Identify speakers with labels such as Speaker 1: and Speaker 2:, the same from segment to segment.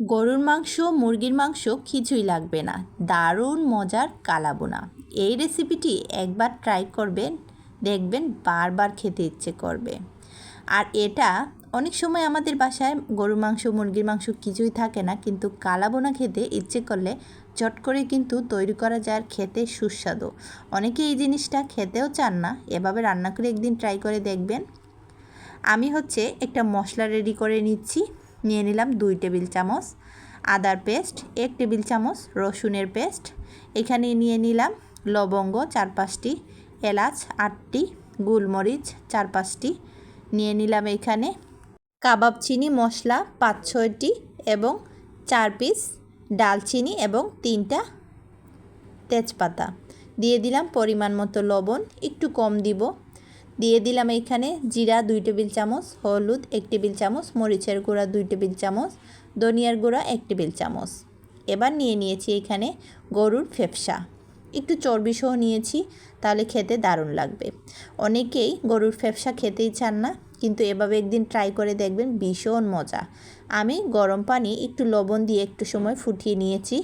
Speaker 1: গরুর মাংস, মুরগির মাংস কিছুই লাগবে না। দারুণ মজার কালাবোনা। এই রেসিপিটি একবার ট্রাই করবেন, দেখবেন বারবার খেতে ইচ্ছে করবে। আর এটা অনেক সময় আমাদের বাসায় গরুর মাংস, মুরগির মাংস কিছুই থাকে না, কিন্তু কালাবোনা খেতে ইচ্ছে করলে চট করে কিন্তু তৈরি করা যায় খেতে সুস্বাদু। অনেকে এই জিনিসটা খেতেও চান না, এভাবে রান্না করে একদিন ট্রাই করে দেখবেন। আমি হচ্ছে একটা মশলা রেডি করে নিচ্ছি। নিয়ে নিলাম দুই টেবিল চামচ আদার পেস্ট, এক টেবিল চামচ রসুনের পেস্ট। এখানে নিয়ে নিলাম লবঙ্গ চার পাঁচটি, এলাচ আটটি, গোলমরিচ চার পাঁচটি। নিয়ে নিলাম এখানে কাবাব চিনি, মশলা পাঁচ ছয়টি এবং চার পিস ডালচিনি এবং তিনটা তেজপাতা। দিয়ে দিলাম পরিমাণ মতো লবণ, একটু কম দিব। দিয়ে দিলাম এখানে জিরা দুই টেবিল চামচ, হলুদ এক টেবিল চামচ, মরিচের গুঁড়া দুই টেবিল চামচ, ধনিয়ার গুঁড়া এক টেবিল চামচ। এবার নিয়ে নিয়েছি এখানে গরুর ফেফসা। একটু চর্বিসহ নিয়েছি, তাহলে খেতে দারুণ লাগবে। অনেকেই গরুর ফেফসা খেতেই চান না, কিন্তু এভাবে একদিন ট্রাই করে দেখবেন ভীষণ মজা। আমি গরম পানি একটু লবণ দিয়ে একটু সময় ফুটিয়ে নিয়েছি।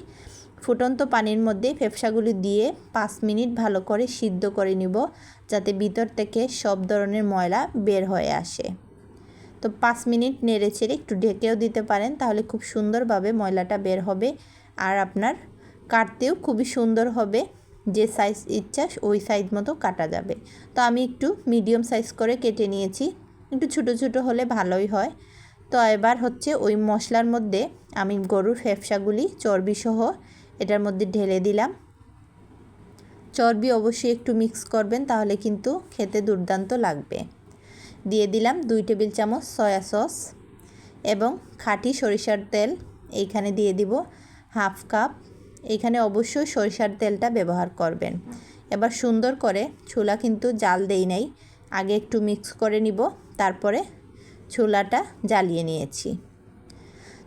Speaker 1: ফুটন্ত পানির মধ্যে ফেফসাগুলি দিয়ে পাঁচ মিনিট ভালো করে সিদ্ধ করে নিব, যাতে ভিতর থেকে সব ধরনের ময়লা বের হয়ে আসে। তো পাঁচ মিনিট নেড়ে ছেড়ে একটু ঢেকেও দিতে পারেন, তাহলে খুব সুন্দরভাবে ময়লাটা বের হবে। আর আপনার কাটতেও খুবই সুন্দর হবে, যে সাইজ ইচ্ছা ওই সাইজ মতো কাটা যাবে। তো আমি একটু মিডিয়াম সাইজ করে কেটে নিয়েছি, একটু ছোটো ছোটো হলে ভালোই হয়। তো এবার হচ্ছে ওই মশলার মধ্যে আমি গরুর ফ্যাপসাগুলি চর্বিসহ এটার মধ্যে ঢেলে দিলাম। চর্বি অবশ্যই একটু মিক্স করবেন, তাহলে কিন্তু খেতে দুর্দান্ত লাগবে। দিয়ে দিলাম দুই টেবিল চামচ সয়া সস এবং খাঁটি সরিষার তেল। এইখানে দিয়ে দিব হাফ কাপ এইখানে অবশ্যই সরিষার তেলটা ব্যবহার করবেন। এবার সুন্দর করে ছোলা কিন্তু জাল দেই নাই। আগে একটু মিক্স করে নিব, তারপরে ছোলাটা জ্বালিয়ে নিয়েছি।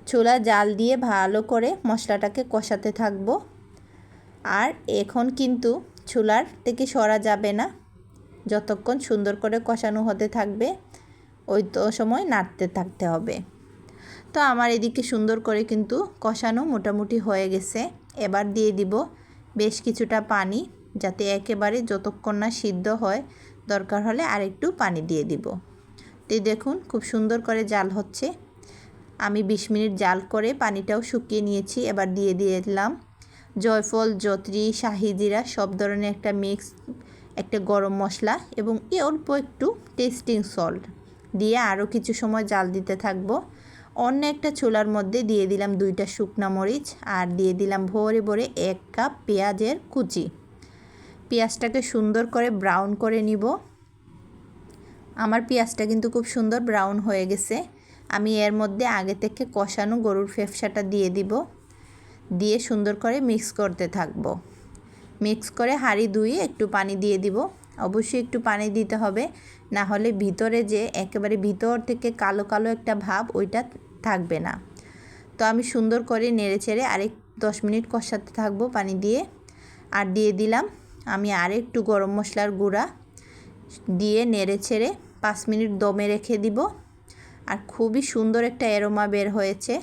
Speaker 1: ছোলা জাল দিয়ে ভালো করে মশলাটাকে কষাতে থাকব। আর এখন কিন্তু ছোলার থেকে সরা যাবে না। যতক্ষণ সুন্দর করে কষানো হতে থাকবে, ওই তো সময় নাড়তে থাকতে হবে। তো আমার এদিকে সুন্দর করে কিন্তু কষানো মোটামুটি হয়ে গেছে। এবার দিয়ে দিব বেশ কিছুটা পানি, যাতে একেবারে যতক্ষণ না সিদ্ধ হয়, দরকার হলে আরেকটু পানি দিয়ে দিব। তো দেখুন, খুব সুন্দর করে জাল হচ্ছে। আমি বিশ মিনিট জাল করে পানিটাও শুকিয়ে নিয়েছি, এবার দিয়ে দিয়ে দিলাম। জয়ফল, জত্রি, শাহিজিরা সব ধরনের একটা মিক্স একটা গরম মশলা এবং এ অল্প একটু টেস্টিং সল্ট দিয়ে আরও কিছু সময় জাল দিতে থাকব। অন্য একটা চুলার মধ্যে দিয়ে দিলাম দুইটা শুকনা মরিচ আর দিয়ে দিলাম ভরে ভরে এক কাপ পেঁয়াজের কুচি। পেঁয়াজটাকে সুন্দর করে ব্রাউন করে নিব। আমার পেঁয়াজটা কিন্তু খুব সুন্দর ব্রাউন হয়ে গেছে। আমি এর মধ্যে আগে থেকে কষানো গরুর ফেফসাটা দিয়ে দিব। দিয়ে সুন্দর করে মিক্স করতে থাকব। মিক্স করে হাঁড়ি ধুয়ে একটু পানি দিয়ে দিব। অবশ্যই একটু পানি দিতে হবে, না হলে ভিতরে যে একেবারে ভিতর থেকে কালো কালো একটা ভাব ওইটা থাকবে না। তো আমি সুন্দর করে নেড়ে চেড়ে আরেক দশ মিনিট কষাতে থাকব পানি দিয়ে। আর দিয়ে দিলাম আমি আরেকটু গরম মশলার গুঁড়া। দিয়ে নেড়ে ছেড়ে পাঁচ মিনিট দমে রেখে দিব। আর খুবই সুন্দর একটা এরোমা বের হয়েছে।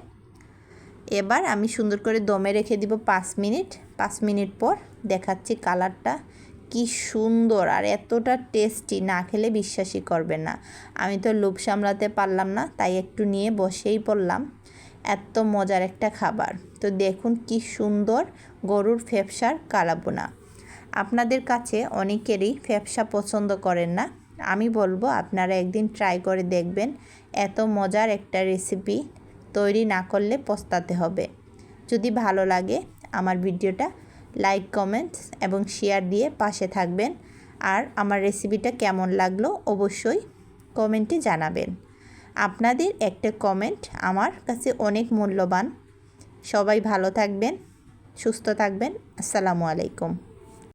Speaker 1: এবার আমি সুন্দর করে দমে রেখে দিব পাঁচ মিনিট। পাঁচ মিনিট পর দেখাচ্ছি কালারটা কি সুন্দর আর এতটা টেস্টি না খেলে বিশ্বাসই করবেন না। আমি তো লোভ সামলাতে পারলাম না, তাই একটু নিয়ে বসেই পড়লাম। এত মজার একটা খাবার। তো দেখুন কি সুন্দর গরুর ফেফসার কালাবোনা। আপনাদের কাছে অনেকেরই ফেফসা পছন্দ করেন না। আমি বলব আপনারা একদিন ট্রাই করে দেখবেন, এত মজার একটা রেসিপি তৈরি না করলে পস্তাতে হবে। যদি ভালো লাগে আমার ভিডিওটা লাইক কমেন্টস এবং শেয়ার দিয়ে পাশে থাকবেন। আর আমার রেসিপিটা কেমন লাগল অবশ্যই কমেন্টে জানাবেন। আপনাদের একটা কমেন্ট আমার কাছে অনেক মূল্যবান। সবাই ভালো থাকবেন, সুস্থ থাকবেন। আসসালামু আলাইকুম।